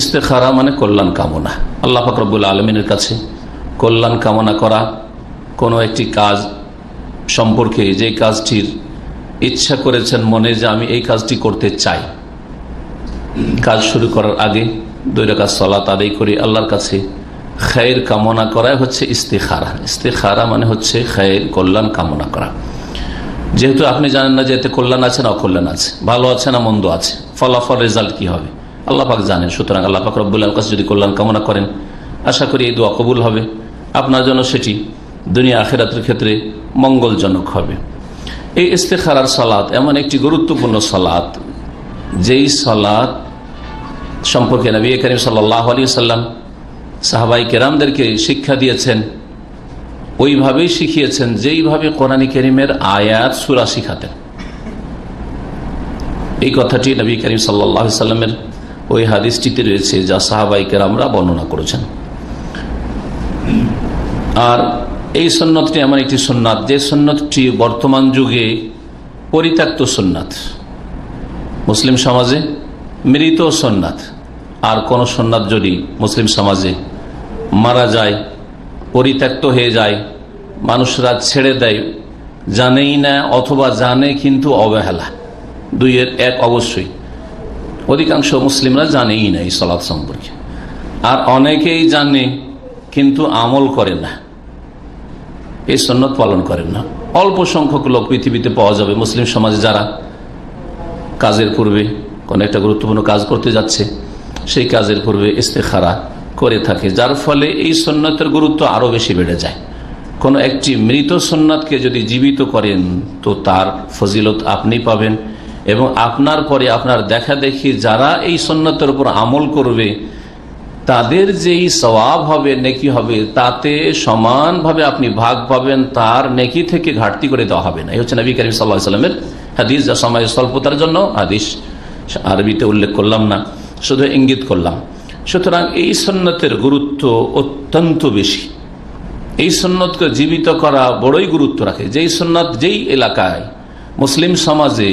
ইস্তেখারা মানে কল্যাণ কামনা। আল্লাহ ফাকরবুল আলমিনের কাছে কল্যাণ কামনা করা কোনো একটি কাজ সম্পর্কে যে কাজটির ইচ্ছা করেছেন মনে যে আমি এই কাজটি করতে চাই। কাজ শুরু করার আগে দুই রেখা সলাত আদায় করি আল্লাহর কাছে খায়ের কামনা করাই হচ্ছে ইস্তেখারা। ইস্তেখারা মানে হচ্ছে খায়ের কল্যাণ কামনা করা। যেহেতু আপনি জানেন না যে এতে কল্যাণ আছে না অকল্যাণ আছে। ভালো আছে না মন্দ আছে। ফলাফল রেজাল্ট কি হবে? আল্লাহ পাক জানেন, সুতরাং আল্লাহ পাক রব্বুল্লাহ কাছে যদি কল্যাণ কামনা করেন, আশা করি এই দোয়া কবুল হবে। আপনার জন্য সেটি দুনিয়া আখেরাতের ক্ষেত্রে মঙ্গলজনক হবে। এই ইস্তেখারার সালাত এমন একটি গুরুত্বপূর্ণ সালাত, যেই সালাত সম্পর্কে নবী করিম সাল্লাহ আলী সাল্লাম সাহাবাই কেরামদেরকে শিক্ষা দিয়েছেন, ওইভাবেই শিখিয়েছেন যেইভাবে কোরআনী করিমের আয়াত সুরা শিখাতেন। এই কথাটি নবী করিম সাল্লাহ সাল্লামের ওই হাদিসটিতে রয়েছে, যা সাহাবাই আমরা বর্ণনা করেছেন। আর এই সন্ন্যতটি এমন একটি সন্ন্যাত, যে সন্ন্যতটি বর্তমান যুগে পরিত্যক্ত সন্ন্যাত। মুসলিম সমাজে মৃত সন্ন্যাত। আর কোন সন্ন্যাত যদি মুসলিম সমাজে মারা যায়, পরিত্যক্ত হয়ে যায়, মানুষরা ছেড়ে দেয়, জানেই না অথবা জানে কিন্তু অবহেলা। দুইয়ের এক অবশ্যই। অধিকাংশ মুসলিমরা জানেই না এই সলাৎ সম্পর্কে। আর অনেকেই জানে, কিন্তু আমল করে না। এই সন্ন্যত পালন করেন না। অল্প সংখ্যক লোক পৃথিবীতে পাওয়া যাবে মুসলিম সমাজে যারা কাজের পূর্বে কোনো একটা গুরুত্বপূর্ণ কাজ করতে যাচ্ছে, সেই কাজের পূর্বে ইস্তেখারা করে থাকে, যার ফলে এই সন্ন্যতের গুরুত্ব আরও বেশি বেড়ে যায়। কোনো একটি মৃত সন্ন্যতকে যদি জীবিত করেন, তো তার ফজিলত আপনি পাবেন। এবং আপনার পরে আপনার দেখা দেখি যারা এই সন্ন্যতের উপর আমল করবে, তাদের যেই স্বভাব হবে, নেকি হবে, তাতে সমানভাবে আপনি ভাগ পাবেন, তার নেকি থেকে ঘাটতি করে দেওয়া হবে না। এই হচ্ছে নবী করিম সাল্লাহ সাল্লামের হাদিস, যা সময় স্বল্পতার জন্য হাদিস। আরবিতে উল্লেখ করলাম না, শুধু ইঙ্গিত করলাম। সুতরাং এই সন্ন্যতের গুরুত্ব অত্যন্ত বেশি। এই সন্ন্যতকে জীবিত করা বড়ই গুরুত্ব রাখে। যেই সন্ন্যত যেই এলাকায় মুসলিম সমাজে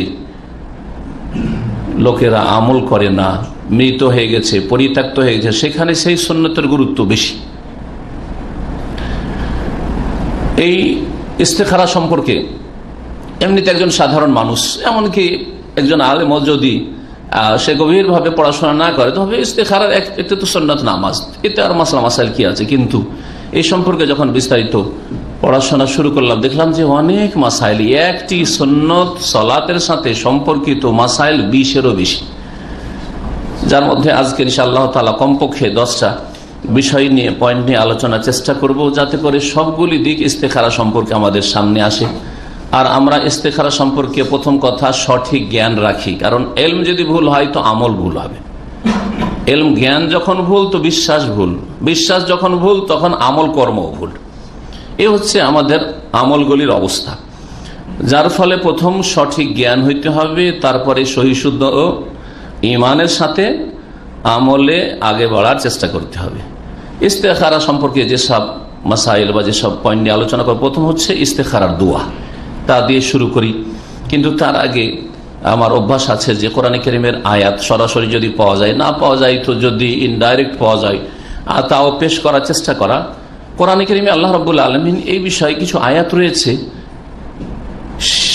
লোকেরা আমল করে না, মৃত হয়ে গেছে, পরিত্যক্ত হয়ে গেছে, সেখানে সেই সন্ন্যতের গুরুত্ব বেশি। এই ইস্তেখারা সম্পর্কে এমনিতে একজন সাধারণ মানুষ, এমনকি একজন আলেম যদি সে গভীরভাবে পড়াশোনা না করে, তবে ইস্তেখারার একটি তো সন্ন্যত নামাজ, এতে আর মাসলা, মাসাইল কি আছে? কিন্তু এই সম্পর্কে যখন বিস্তারিত পড়াশোনা শুরু করলাম। দেখলাম যে অনেক মাসাইল, একটি সন্ন্যত সলাতের সাথে সম্পর্কিত মাসাইল বিশেরও বেশি। যার মধ্যে আজকে ইনশাআল্লাহ তালা কমপক্ষে দশটা বিষয় নিয়ে পয়েন্ট নিয়ে আলোচনার চেষ্টা করব, যাতে করে সবগুলি দিক ইস্তেখারা সম্পর্কে আমাদের সামনে আসে। আর আমরা ইস্তেখারা সম্পর্কে প্রথম কথা সঠিক জ্ঞান রাখি, কারণ এলম যদি ভুল হয় তো আমল ভুল হবে। এলম জ্ঞান যখন ভুল তো বিশ্বাস ভুল। বিশ্বাস যখন ভুল তখন আমল কর্ম ভুল। এ হচ্ছে আমাদের আমলগুলির অবস্থা। যার ফলে প্রথম সঠিক জ্ঞান হইতে হবে, তারপরে সহিশুদ্ধ ও ইমানের সাথে আমলে আগে বাড়ার চেষ্টা করতে হবে। ইস্তেখারা সম্পর্কে যেসব মাসাইল বা যেসব পয়েন্ট নিয়ে আলোচনা করা প্রথম হচ্ছে ইস্তেখারার দোয়া। তা দিয়ে শুরু করি। কিন্তু তার আগে আমার অভ্যাস আছে যে কোরআন করিমের আয়াত সরাসরি যদি পাওয়া যায়, না পাওয়া যায় তো যদি ইনডাইরেক্ট পাওয়া যায় আর তাও পেশ করার চেষ্টা করা। কোরআন করিমে আল্লাহ রবুল্লা আলমিন এই বিষয়ে কিছু আয়াত রয়েছে।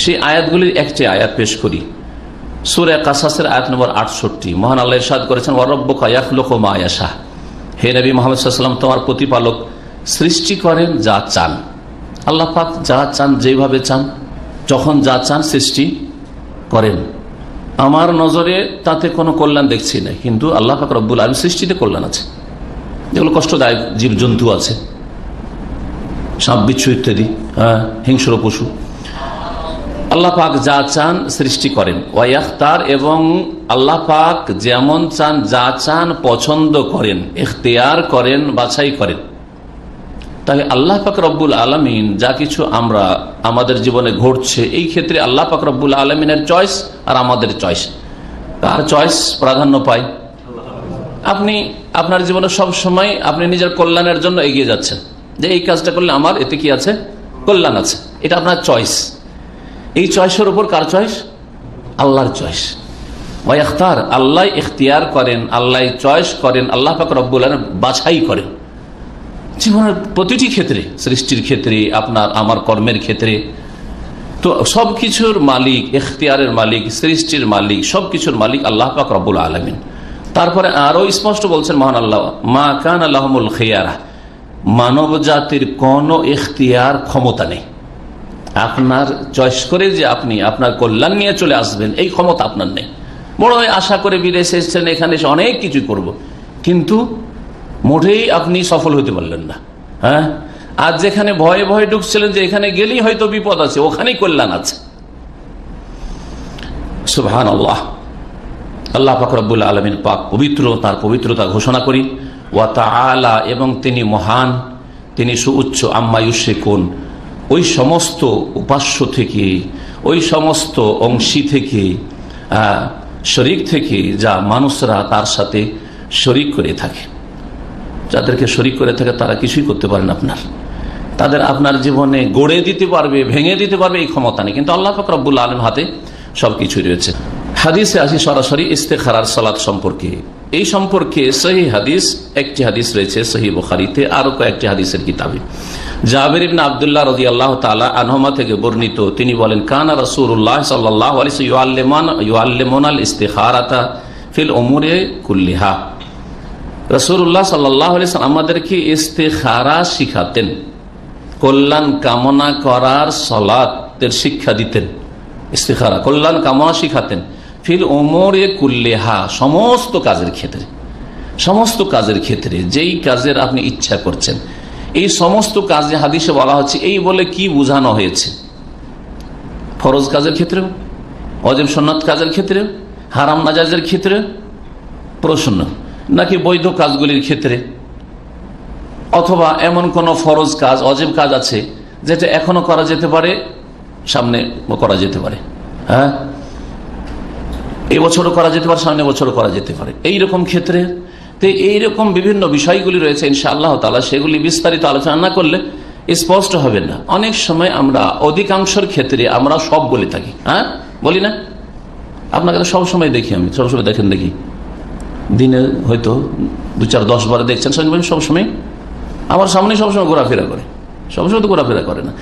সে আয়াতগুলির একটি আয়াত পেশ করি। সুরে কাসাসের আয়াত নম্বর আটষট্টি। মহান আল্লাহ ইরশাদ করেছেন ওয়ারব্য কায়াকলোক মা আয়াশাহ হে নবী মোহাম্মদ সাল্লাম তোমার প্রতিপালক সৃষ্টি করেন যা চান। আল্লাহ পাক যা চান যেভাবে চান, যখন যা চান সৃষ্টি করেন। আমার নজরে তাতে কোনো কল্যাণ দেখছি না, কিন্তু আল্লাহ পাক রব্বুল আলম সৃষ্টিতে কল্যাণ আছে। যেগুলো কষ্টদায়ক জীবজন্তু আছে। সাপ বিচ্ছু ইত্যাদি হ্যাঁ হিংস্র পশু। আল্লাহ পাক যা চান সৃষ্টি করেন। ওয়াইয়াখতার এবং আল্লাহ পাক যেমন চান, যা চান পছন্দ করেন এখতিয়ার করেন, বাছাই করেন। তাহলে আল্লাহ পাক রব্বুল আলমিন যা কিছু আমরা আমাদের জীবনে ঘটছে, এই ক্ষেত্রে আল্লাহ পাক রব্বুল আলমিনের চয়েস আর আমাদের চয়েস। কার চয়েস প্রাধান্য পায়? আপনি, আপনার জীবনে সব সময় আপনি নিজের কল্যাণের জন্য এগিয়ে যাচ্ছেন। যে এই কাজটা করলে আমার, এতে কি আছে? কল্যাণ আছে। এটা আপনার চয়েস এই চয়েসের উপর কার চয়েস আল্লাহর চয়েস ওয়াইখতার, আল্লাহ ইখতিয়ার করেন, আল্লাহ চয়েস করেন, আল্লাহ পাক রব্বুল বাছাই করেন। জীবনের প্রতিটি ক্ষেত্রে, সৃষ্টির ক্ষেত্রে, আপনার, আমার কর্মের ক্ষেত্রে, তো সব কিছুর মালিক এখতিয়ারের মালিক, সৃষ্টির মালিক সব কিছুর মালিক আল্লাহ পাক রব্বুল আলমিন। তারপরে আরও স্পষ্ট বলছেন, মহান আল্লাহ, মা কান আল্লাহমুল খেয়ারা। মানব জাতির কোনো এখতিয়ার ক্ষমতা নেই। আপনার চয়েস করে যে আপনি আপনার কল্যাণ নিয়ে চলে আসবেন, এই ক্ষমতা আপনার নেই। বড় আশা করে বিদেশে এসেছেন, এখানে এসে অনেক কিছু করব। কিন্তু মোটেই আপনি সফল হতে পারলেন না হ্যাঁ? আর যেখানে ভয়ে ভয়ে ঢুকছিলেন যে এখানে গেলেই হয়তো বিপদ আছে, ওখানেই কল্যাণ আছে। সুবহান আল্লাহ আল্লাহ ফাকরাবুল আলমিন পাক পবিত্র, তার পবিত্রতা ঘোষণা করি। ওয়া তাআলা এবং তিনি মহান, তিনি সুউচ্চ আম্মায়ুষেকুন ওই সমস্ত উপাস্য থেকে, ওই সমস্ত অংশী থেকে শরিক থেকে যা মানুষরা তার সাথে শরিক করে থাকে। যাদেরকে শরিক করে থাকে তারা কিছুই করতে পারেন আপনার। তাদের আপনার জীবনে গড়ে দিতে পারবে, ভেঙে দিতে পারবে, এই ক্ষমতা নেই। কিন্তু আল্লাহ ফকরাবুল আলম হাতে সবকিছুই রয়েছে। হাদিসে আসি সরাসরি ইস্তেখারার সালাদ সম্পর্কে। এই সম্পর্কে সহি হাদিস, একটি হাদিস রয়েছে সহি বুখারিতে আরও কয়েকটি হাদিসের কিতাবে। জাবের ইবনা আবদুল্লাহ রদি আল্লাহ তালা আনহমা থেকে বর্ণিত, তিনি বলেন, কানা রসুল্লাহ সাল্লাহ আলিয়াল্লেমন আল ইস্তেখারাতা ফিল ওমরে কুল্লিহা। রসুল্লাহ সাল্লাহ আলিয়াল আমাদেরকে ইস্তেখারা শিখাতেন, কল্যাণ কামনা করার সলাতের শিক্ষা দিতেন, ইস্তেখারা, কল্যাণ কামনা শিখাতেন। ফিল ওমরে কুল্লেহা, সমস্ত কাজের ক্ষেত্রে, সমস্ত কাজের ক্ষেত্রে, যেই কাজের আপনি ইচ্ছা করছেন, এই সমস্ত কাজে হাদিসে বলা হচ্ছে, এই বলে কি বোঝানো হয়েছে? ফরজ কাজের ক্ষেত্রেও, অজেব সন্ন্যত কাজের ক্ষেত্রে হারাম নাজাজের ক্ষেত্রে প্রশ্ন নাকি বৈধ কাজগুলির ক্ষেত্রে, অথবা এমন কোন ফরজ কাজ, অজেব কাজ আছে, যেটা এখনও করা যেতে পারে, সামনে করা যেতে পারে। হ্যাঁ? এই বছরও করা যেতে পারে সামনে বছরও করা যেতে পারে। এই রকম ক্ষেত্রে তো এইরকম বিভিন্ন বিষয়গুলি রয়েছে ইনশা আল্লাহ তালা সেগুলি বিস্তারিত আলোচনা না করলে স্পষ্ট হবে না। অনেক সময় আমরা অধিকাংশের ক্ষেত্রে আমরা সব বলে থাকি। হ্যাঁ? বলি না? আপনাকে তো সবসময় দেখি আমি সবসময় দেখেন দেখি। দিনে হয়তো দু চার দশ বার দেখছেন সবসময় আমার সামনে সবসময় ঘোরাফেরা করে সবসময় তো ঘোরাফেরা করে না।